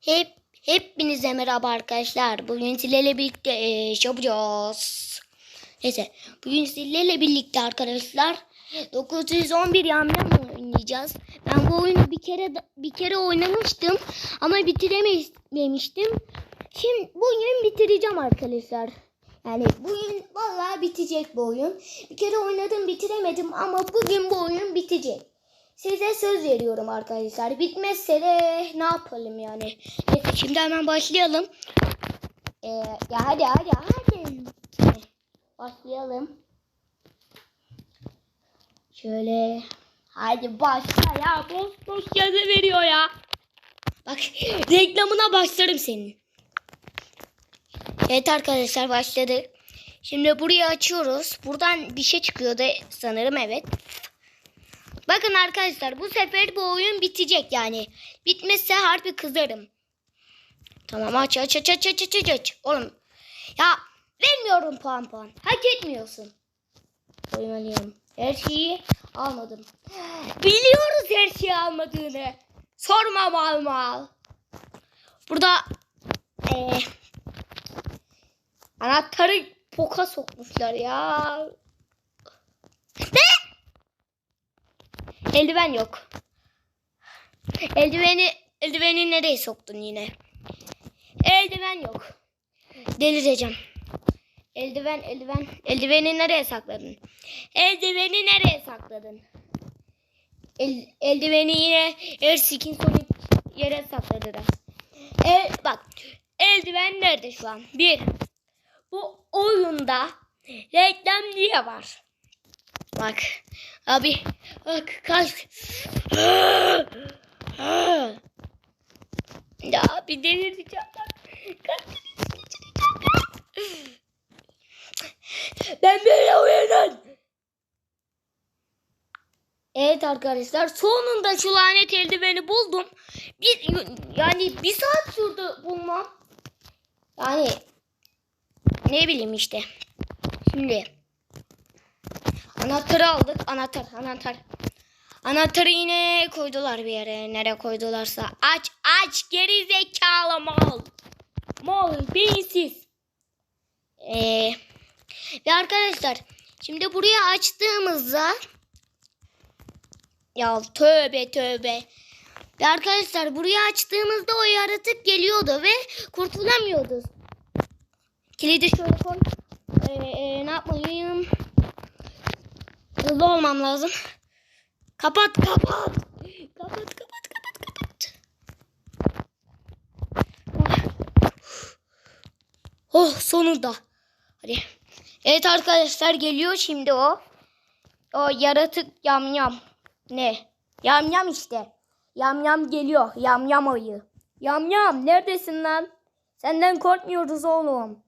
Hep hepinize merhaba arkadaşlar. Bugün sizlerle birlikte eee, şey yapacağız. Neyse, bugün sizlerle birlikte arkadaşlar 911 yamyam oynayacağız. Ben bu oyunu bir kere bir kere oynamıştım ama bitirememiştim. Şimdi bugün bitireceğim arkadaşlar. Yani bugün vallahi bitecek bu oyun. Bir kere oynadım bitiremedim ama bugün bu oyun bitecek. Size söz veriyorum arkadaşlar. Bitmezse de ne yapalım yani. Neyse şimdi hemen başlayalım. Ee, ya hadi hadi hadi. Başlayalım. Şöyle. Hadi başla ya. Boş boş yazı veriyor ya. Bak reklamına başlarım senin. Evet arkadaşlar başladı. Şimdi burayı açıyoruz. Buradan bir şey çıkıyordu sanırım evet. Bakın arkadaşlar bu sefer bu oyun bitecek yani. Bitmezse harbi kızarım. Tamam aç aç aç aç aç aç aç. Oğlum ya vermiyorum puan puan. Hak etmiyorsun. Oynamayalım. Her şeyi almadım. Biliyoruz her şeyi almadığını. Sorma mal mal. Burada eee anahtarı poka sokmuşlar ya. Ne? Eldiven yok. Eldiveni eldiveni nereye soktun yine? Eldiven yok. Delireceğim. Eldiven eldiven eldiveni nereye sakladın? Eldiveni nereye sakladın? El, eldiveni yine her skin sonic yere sakladılar. El, bak eldiven nerede şu an? Bir. Bu oyunda reklam diye var. Bak. Abi. Bak kalk. Ya bir delireceğim. Kalk. Ben böyle uyanın. Evet arkadaşlar sonunda şu lanet eldiveni buldum. Bir, yani bir saat sürdü bulmam. Yani ne bileyim işte. Şimdi Anahtarı aldık. Anahtar, anahtar. Anahtarı yine koydular bir yere. Nereye koydularsa. Aç, aç. Geri zekalı mal. Mal, beyinsiz. Ee, ve arkadaşlar şimdi buraya açtığımızda ya tövbe tövbe. Ve arkadaşlar buraya açtığımızda o yaratık geliyordu ve kurtulamıyorduk. Kilidi şöyle koy. Ee, e, ne yapmalıyım? Hızlı olmam lazım. Kapat kapat. Kapat kapat kapat kapat. Oh sonunda. Hadi. Evet arkadaşlar geliyor şimdi o. O yaratık yamyam. Ne? Yamyam işte. Yamyam geliyor. Yamyam ayı. Yamyam neredesin lan? Senden korkmuyoruz oğlum.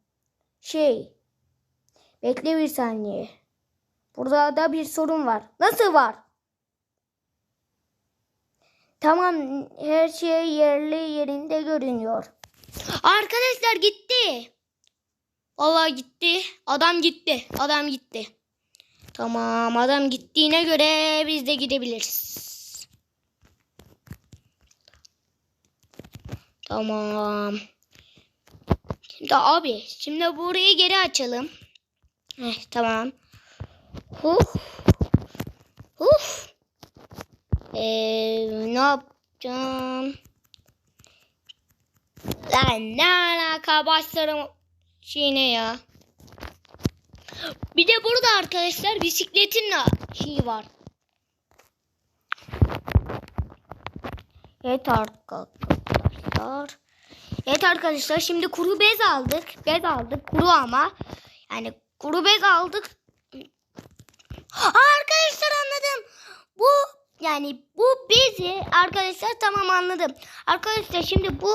Şey. Bekle bir saniye. Burada da bir sorun var. Nasıl var? Tamam her şey yerli yerinde görünüyor. Arkadaşlar gitti. Vallahi gitti. Adam gitti. Adam gitti. Tamam adam gittiğine göre biz de gidebiliriz. Tamam. Şimdi abi şimdi burayı geri açalım. Heh, tamam. Huh. Huh. Ee, ne yapacağım? Lan ne alaka başlarım şeyine ya. Bir de burada arkadaşlar bisikletin şeyi var. Evet arkadaşlar. Evet arkadaşlar şimdi kuru bez aldık. Bez aldık kuru ama. Yani kuru bez aldık. Arkadaşlar anladım. Bu yani bu bezi arkadaşlar tamam anladım. Arkadaşlar şimdi bu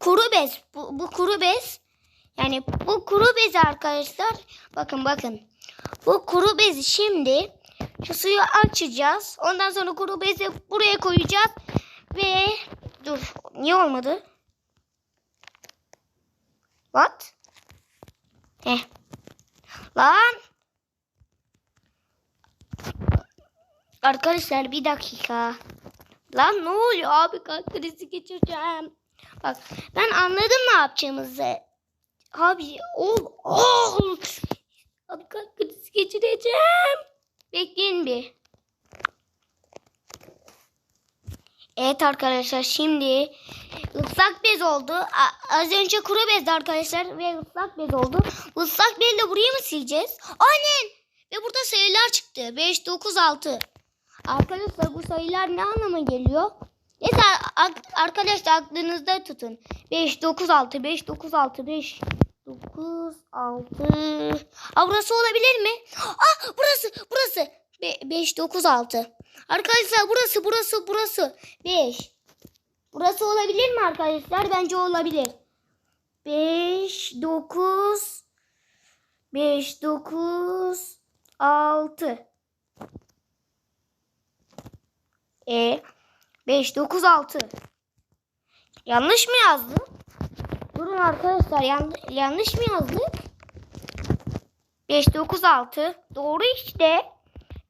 kuru bez. Bu, bu kuru bez. Yani bu kuru bezi arkadaşlar. Bakın bakın. Bu kuru bezi şimdi şu suyu açacağız. Ondan sonra kuru bezi buraya koyacağız. Ve dur niye olmadı? What? Heh. Lan. Arkadaşlar bir dakika. Lan ne oluyor abi kalp krizi geçireceğim. Bak ben anladım ne yapacağımızı. Abi ol. ol. Abi kalp krizi geçireceğim. Bekleyin bir. Evet arkadaşlar şimdi ıslak bez oldu. Az önce kuru bezdi arkadaşlar ve ıslak bez oldu. Bu ıslak bezle burayı mı sileceğiz? Aynen. Ve burada sayılar çıktı. 5, 9, 6. Arkadaşlar bu sayılar ne anlama geliyor? Neyse arkadaşlar aklınızda tutun. 5, 9, 6, 5, 9, 6, 5, 9, 6. Aa burası olabilir mi? Ah burası, burası. 5, 9, 6. Arkadaşlar burası, burası, burası. 5. Burası olabilir mi arkadaşlar? Bence olabilir. 5, 9, 5, 9, 6. E 5, 9, 6. Yanlış mı yazdım? Durun arkadaşlar yan- yanlış mı yazdık? 5, 9, 6. Doğru işte.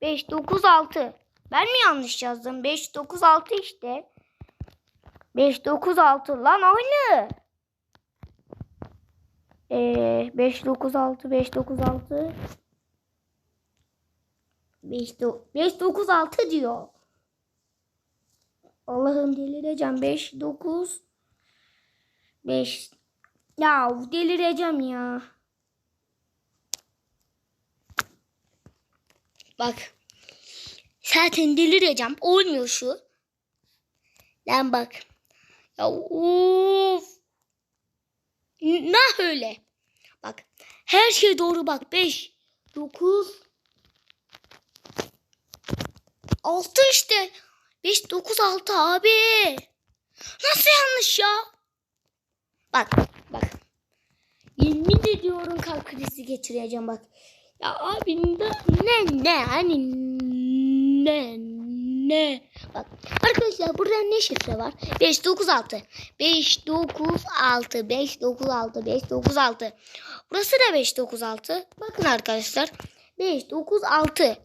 5, 9, 6. Ben mi yanlış yazdım? 5, 9, 6 işte. 5, 9, 6. Lan aynı. Ee, 5, 9, 6, 5, 9, 6. 5, 5 9, 6 diyor. Allah'ım delireceğim. 5, 9, 5. Ya delireceğim ya. Bak. Zaten delireceğim. Olmuyor şu. Lan bak. Ya of. Ne öyle? Bak. Her şey doğru bak. 5, 9, 6 işte. 5, 9, 6 abi. Nasıl yanlış ya? Bak bak. Yemin ediyorum kalp krizi geçireceğim bak. Ya abi ne ne, ne hani ne ne. Bak arkadaşlar burada ne şifre var? 5 9 6. 5 9 6 5 9 6 5 9 6. Burası da 5 9 6. Bakın arkadaşlar. 5 9 6.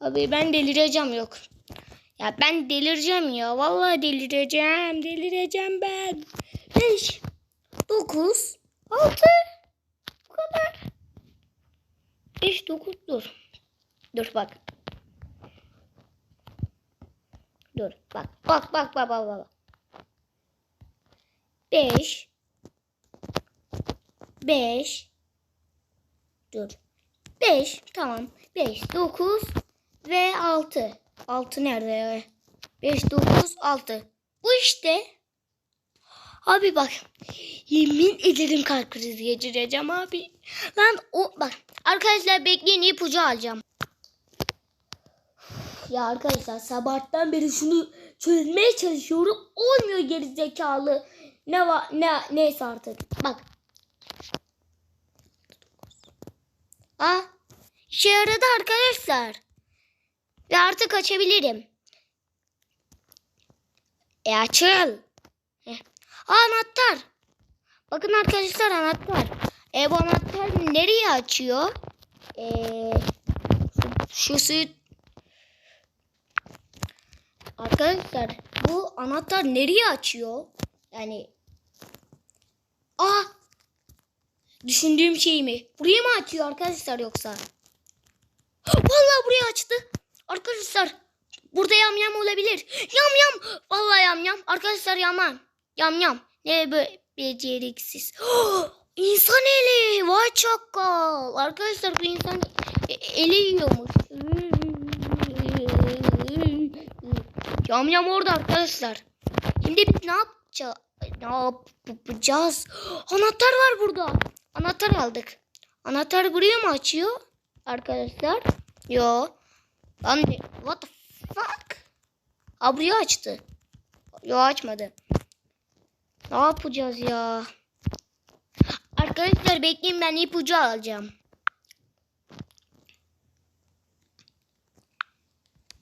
Abi ben delireceğim yok. Ya ben delireceğim ya. Vallahi delireceğim. Delireceğim ben. 5 9 6 Bu kadar. 5 9 dur. Dur bak. Dur bak. Bak bak bak bak bak. 5 5 Dur. 5 tamam. 5 9 ve 6. 6 nerede ya? 5 9 6. Bu işte. Abi bak. Yemin ederim kalp krizi geçireceğim abi. Ben o bak arkadaşlar bekleyin ipucu alacağım. Ya arkadaşlar sabahtan beri şunu çözmeye çalışıyorum. Olmuyor geri zekalı. Ne var ne neyse artık. Bak. Aa işe yaradı arkadaşlar. Ve artık açabilirim. E açıl. Heh. Anahtar. Bakın arkadaşlar anahtar. E bu anahtar nereye açıyor? E, şu, şu. Arkadaşlar bu anahtar nereye açıyor? Yani... Aa! Düşündüğüm şey mi? Burayı mı açıyor arkadaşlar yoksa? Vallahi buraya açtı. Burada yam yam olabilir. Yam yam. Vallahi yam yam. Arkadaşlar yaman. Yam yam. Ne böyle beceriksiz. insan eli. Vay çakal. Arkadaşlar bu insan e- eli yiyormuş. Yam yam orada arkadaşlar. Şimdi biz ne yapacağız? Ne yapacağız? Anahtar var burada. Anahtar aldık. Anahtar buraya mı açıyor? Arkadaşlar. Yo. Lan? What the fuck? Ha buraya açtı. Yo açmadı. Ne yapacağız ya? Arkadaşlar bekleyin ben ipucu alacağım.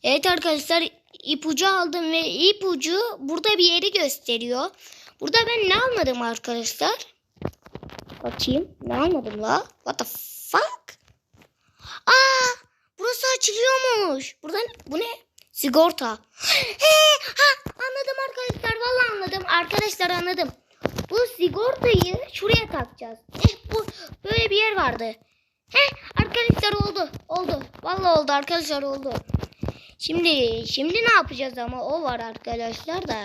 Evet arkadaşlar ipucu aldım ve ipucu burada bir yeri gösteriyor. Burada ben ne almadım arkadaşlar? Bakayım. Ne almadım la? What the fuck? Aa! Burası açılıyormuş. Burada bu ne? Sigorta. He, ha, anladım arkadaşlar. Vallahi anladım. arkadaşlar anladım. Bu sigortayı şuraya takacağız. Eh bu böyle bir yer vardı. Heh arkadaşlar oldu. Oldu. Vallahi oldu arkadaşlar oldu. Şimdi şimdi ne yapacağız ama o var arkadaşlar da.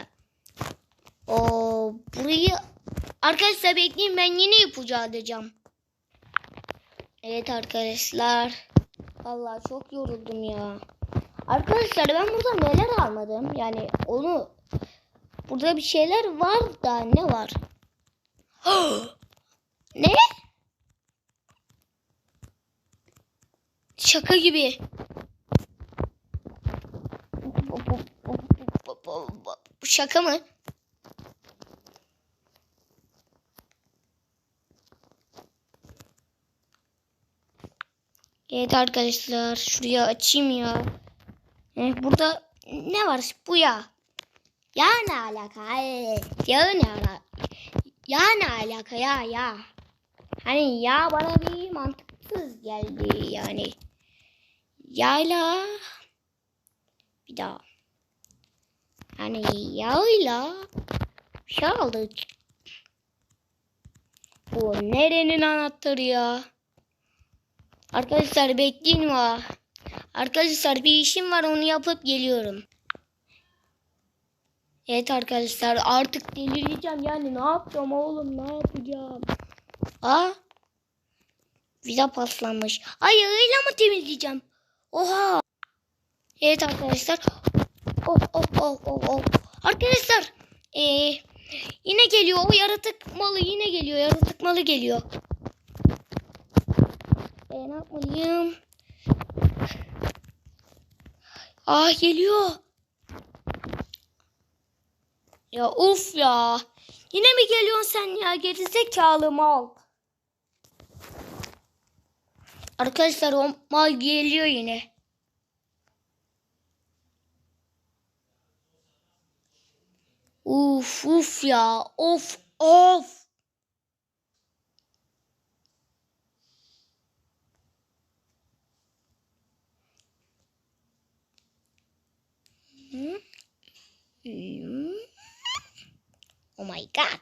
O burayı arkadaşlar bekleyin ben yine ipucu alacağım. Evet arkadaşlar. Vallahi çok yoruldum ya. Arkadaşlar ben burada neler almadım? Yani onu burada bir şeyler var da ne var? ne? Şaka gibi. Şaka mı? Evet arkadaşlar şuraya açayım ya. Eh, burada ne var bu ya? Ya ne alaka? Eh, Ya ne alaka? Ya ne alaka ya ya? Hani ya bana bir mantıksız geldi yani. Yayla bir daha. Hani yağıyla bir şey aldık. Bu nerenin anahtarı ya? Arkadaşlar bekleyin var. Arkadaşlar bir işim var onu yapıp geliyorum. Evet arkadaşlar artık delireceğim yani ne yapacağım oğlum ne yapacağım? Aa vida paslanmış. Ay öyle mı temizleyeceğim? Oha. Evet arkadaşlar. Oh oh oh oh oh. Arkadaşlar ee, yine geliyor o yaratık malı yine geliyor yaratık malı geliyor. E, ne yapmalıyım? Ah geliyor. Ya uf ya. Yine mi geliyorsun sen ya gerizekalı mal. Arkadaşlar o mal geliyor yine. Uf uf ya of of. Oh my god.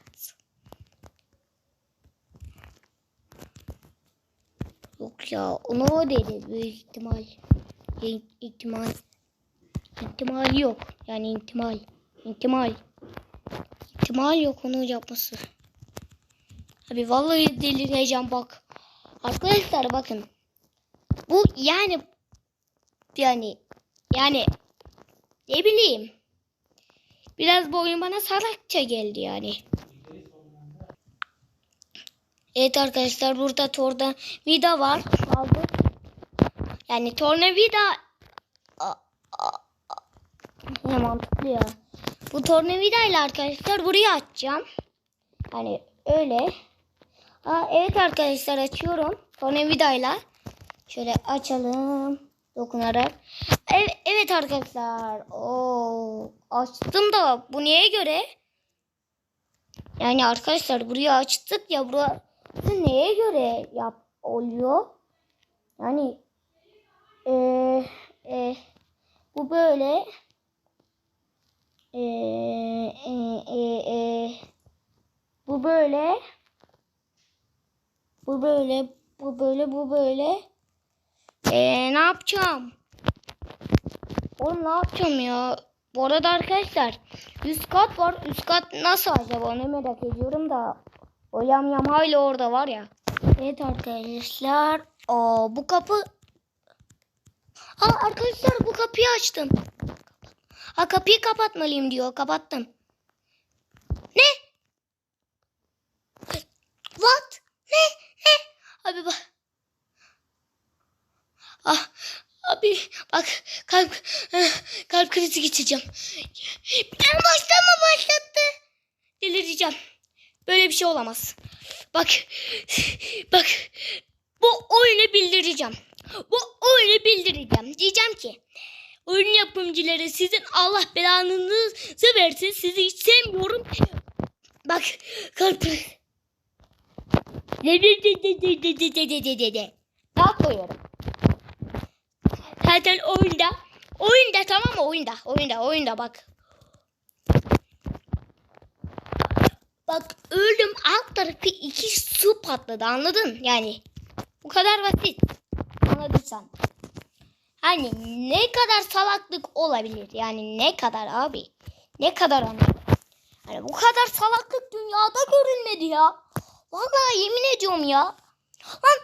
Yok ya onu o dedi büyük ihtimal. İhtimal. İhtimal yok. Yani ihtimal. İhtimal. İhtimal yok onu yapması. Abi vallahi delireceğim bak. Arkadaşlar bakın. Bu yani yani yani ne bileyim. Biraz bu oyun bana salakça geldi yani. Evet arkadaşlar burada torda vida var. Aldı. Yani tornavida A- a- a- ne mantıklı ya. Bu tornavida ile arkadaşlar burayı açacağım. Hani öyle. Aa, evet arkadaşlar açıyorum. Tornavida ile. Şöyle açalım. Dokunarak. Evet, evet arkadaşlar. Oo, açtım da bu neye göre? Yani arkadaşlar burayı açtık ya burası neye göre yap oluyor? Yani eee e, bu böyle eee e, e, e, bu böyle bu böyle bu böyle bu böyle eee ne yapacağım? Oğlum ne yapacağım ya? Bu arada arkadaşlar üst kat var. Üst kat nasıl acaba onu merak ediyorum da. O yam yam hala orada var ya. Evet arkadaşlar. O bu kapı. Ha arkadaşlar bu kapıyı açtım. Ha kapıyı kapatmalıyım diyor. Kapattım. Ne? What? Ne? Ne? Abi bak. Ah abi bak kalp kalp krizi geçireceğim. Ben baştan mı başlattı? Delireceğim. Böyle bir şey olamaz. Bak bak bu oyunu bildireceğim. Bu oyunu bildireceğim. Diyeceğim ki oyun yapımcıları sizin Allah belanınızı versin. Sizi hiç sevmiyorum. Bak kalp Ne koyuyorum? Zaten oyunda. Oyunda tamam mı? Oyunda. Oyunda. Oyunda bak. Bak öldüm alt tarafı iki su patladı anladın? Yani bu kadar basit. Anladıysan. Hani ne kadar salaklık olabilir? Yani ne kadar abi? Ne kadar ama? Hani bu kadar salaklık dünyada görülmedi ya. Vallahi yemin ediyorum ya. Lan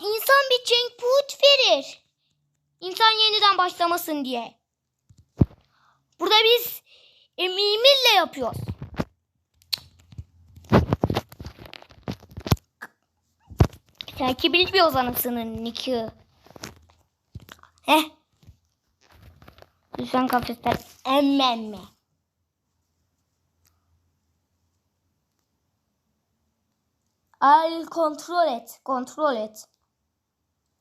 insan bir cenk put verir. İnsan yeniden başlamasın diye. Burada biz emeğimizle yapıyoruz. Sanki bilmiyoruz anasının nikahı. Heh. Lütfen kafesten emmemme. Al kontrol et. Kontrol et.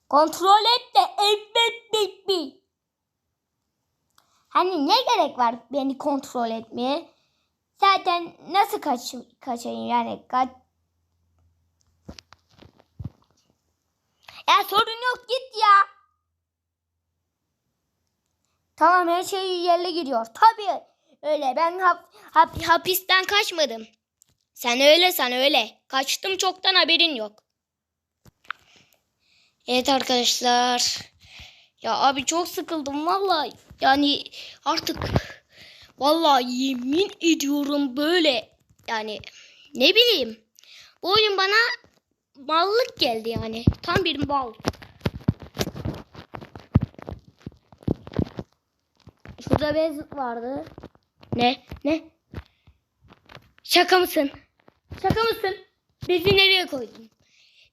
Kontrol et de evet baby. Hani ne gerek var beni kontrol etmeye? Zaten nasıl kaç kaçayım yani kaç Ya sorun yok git ya. Tamam her şey yerle gidiyor. Tabii öyle ben hap, hap, hapisten kaçmadım. Sen öyle sen öyle. Kaçtım çoktan haberin yok. Evet arkadaşlar. Ya abi çok sıkıldım vallahi. Yani artık vallahi yemin ediyorum böyle yani ne bileyim. Bu oyun bana mallık geldi yani. Tam bir mal. Şurada bez vardı. Ne? Ne? Şaka mısın? Şaka mısın? Bezi nereye koydun?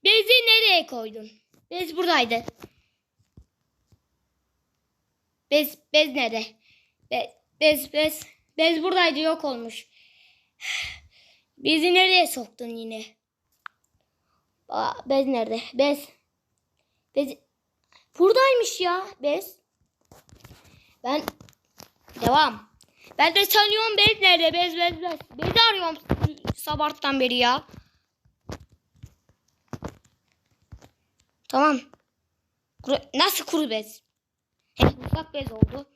Bezi nereye koydun? Bez buradaydı. Bez, bez nerede? Be, bez, bez. Bez buradaydı yok olmuş. Bezi nereye soktun yine? Aa, bez nerede? Bez. Bez. Buradaymış ya bez. Ben devam. Ben de sanıyorum bez nerede? Bez bez bez. Bezi arıyorum sabahtan beri ya. Tamam. Kuru, nasıl kuru bez? Hep ufak bez oldu.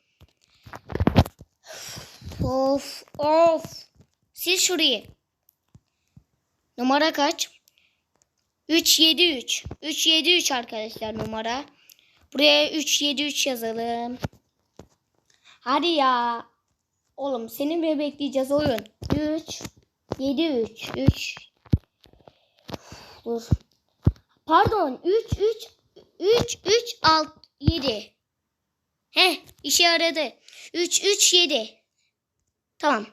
Of of. Sil şurayı. Numara kaç? 373. 373 arkadaşlar numara. Buraya 373 yazalım. Hadi ya. Oğlum senin bile bekleyeceğiz oyun. 3 7 3 3 Dur. Pardon 3 3 3 3 6 7. Heh işe yaradı. 3 3 7. Tamam.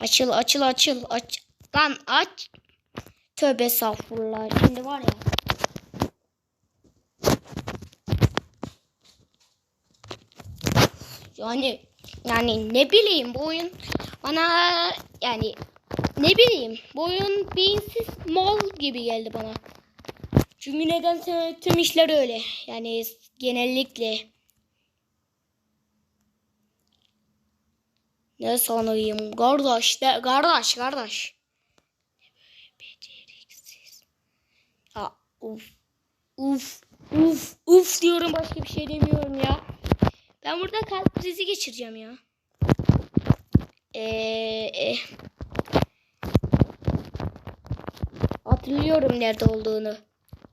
Açıl açıl açıl aç. Lan aç. Tövbe estağfurullah. Şimdi var ya. Yani yani ne bileyim bu oyun bana yani ne bileyim bu oyun beyinsiz mal gibi geldi bana. Çünkü nedense tüm işler öyle. Yani genellikle. Ne sanayım kardeş de kardeş kardeş. Beceriksiz. Ya uf uf uf uf diyorum başka bir şey demiyorum ya. Ben burada kalp krizi geçireceğim ya. Ee, e. Hatırlıyorum nerede olduğunu.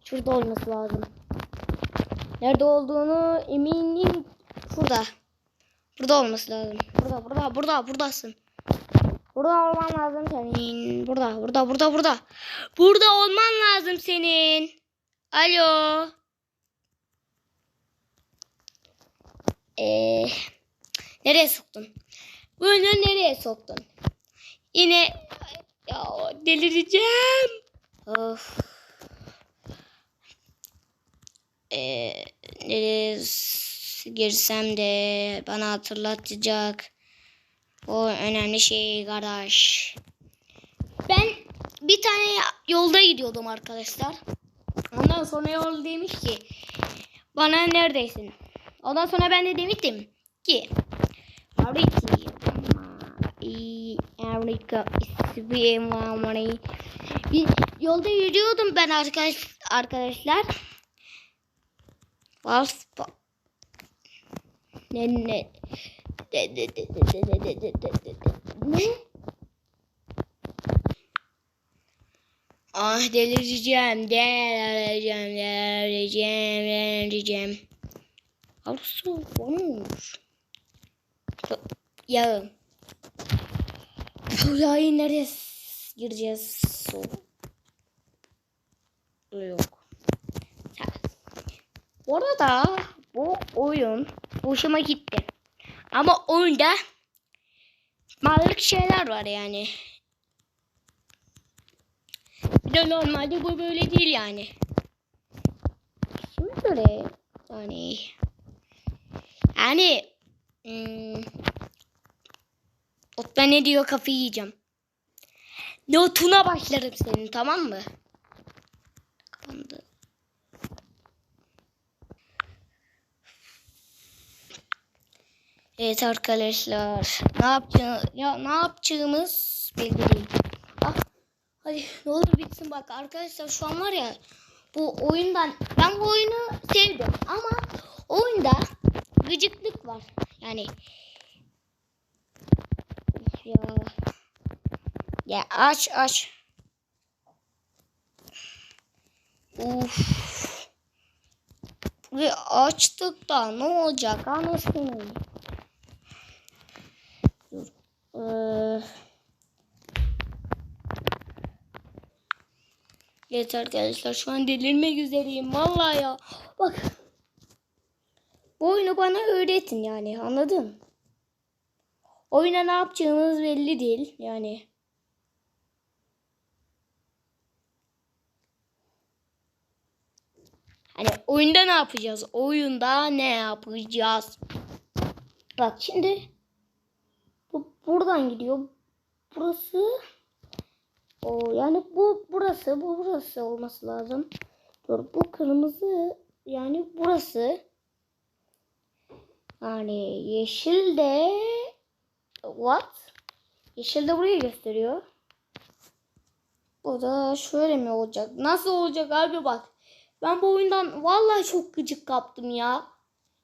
Şurada olması lazım. Nerede olduğunu eminim. Şurada. Burada olması lazım. Burada, burada, burada, buradasın. Burada olman lazım senin. Burada, burada, burada, burada. Burada olman lazım senin. Alo. Ee, nereye soktun? Bunu nereye soktun? Yine ya delireceğim. Of. Ee, nereye girsem de bana hatırlatacak o önemli şey kardeş. Ben bir tane yolda gidiyordum arkadaşlar. Ondan sonra yol demiş ki bana neredesin? Ondan sonra ben de demiştim ki Hariki Amerika bir Yolda yürüyordum ben arkadaş arkadaşlar. Vals ne ne ne ne ne ne Ah delireceğim, delireceğim, delireceğim, delireceğim. Alısı olmuş. Yağım. Bu yayın nereye gireceğiz? Soğuk. Yok. Bu arada bu oyun hoşuma gitti. Ama oyunda mallık şeyler var yani. Bir de normalde bu böyle değil yani. Şimdi böyle yani yani hmm, Ot ben ne diyor kafayı yiyeceğim. Notuna başlarım senin tamam mı? Kapandı. Evet arkadaşlar. Ne yapacağız? Ya ne yapacağımız belli değil. Ah, hadi ne olur bitsin bak arkadaşlar şu an var ya bu oyundan ben bu oyunu sevdim ama oyunda gıcıklık var. Yani ya ya aç aç. Uf. Ve açtık da ne olacak anasını? Dur. Ee, Evet arkadaşlar şu an delirmek üzereyim vallahi ya. Bak. Bu oyunu bana öğretin yani anladın? Oyuna ne yapacağımız belli değil yani. Hani oyunda ne yapacağız? Oyunda ne yapacağız? Bak şimdi bu buradan gidiyor. Burası o yani bu burası bu burası olması lazım. Dur bu kırmızı yani burası. Yani yeşil de what? Yeşil de burayı gösteriyor. Bu da şöyle mi olacak? Nasıl olacak abi bak. Ben bu oyundan vallahi çok gıcık kaptım ya.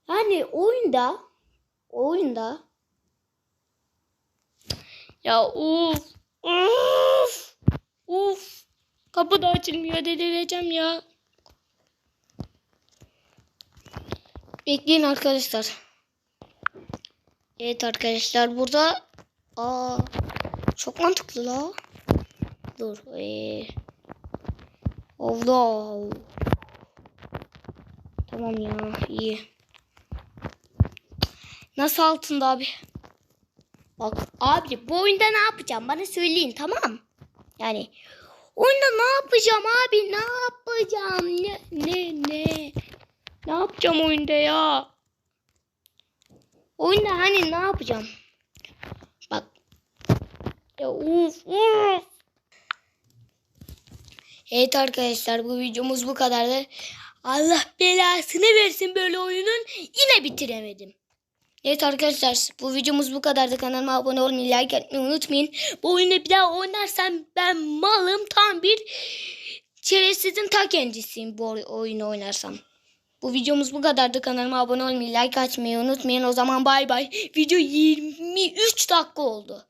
Yani oyunda oyunda ya uf uf uf kapı da açılmıyor delireceğim ya. Bekleyin arkadaşlar. Evet arkadaşlar burada aa çok mantıklı la. Dur. Ee, Allah. Tamam ya iyi. Nasıl altında abi? Bak abi bu oyunda ne yapacağım bana söyleyin tamam. Yani oyunda ne yapacağım abi ne yapacağım ne ne ne ne yapacağım oyunda ya? Oyunda hani ne yapacağım? Bak. Ya uf uf. Evet arkadaşlar bu videomuz bu kadardı. Allah belasını versin böyle oyunun. Yine bitiremedim. Evet arkadaşlar bu videomuz bu kadardı. Kanalıma abone olmayı, like etmeyi unutmayın. Bu oyunu bir daha oynarsam ben malım tam bir çeresizin ta kendisiyim bu oy- oyunu oynarsam. Bu videomuz bu kadardı. Kanalıma abone olmayı, like açmayı unutmayın. O zaman bay bay. Video 23 dakika oldu.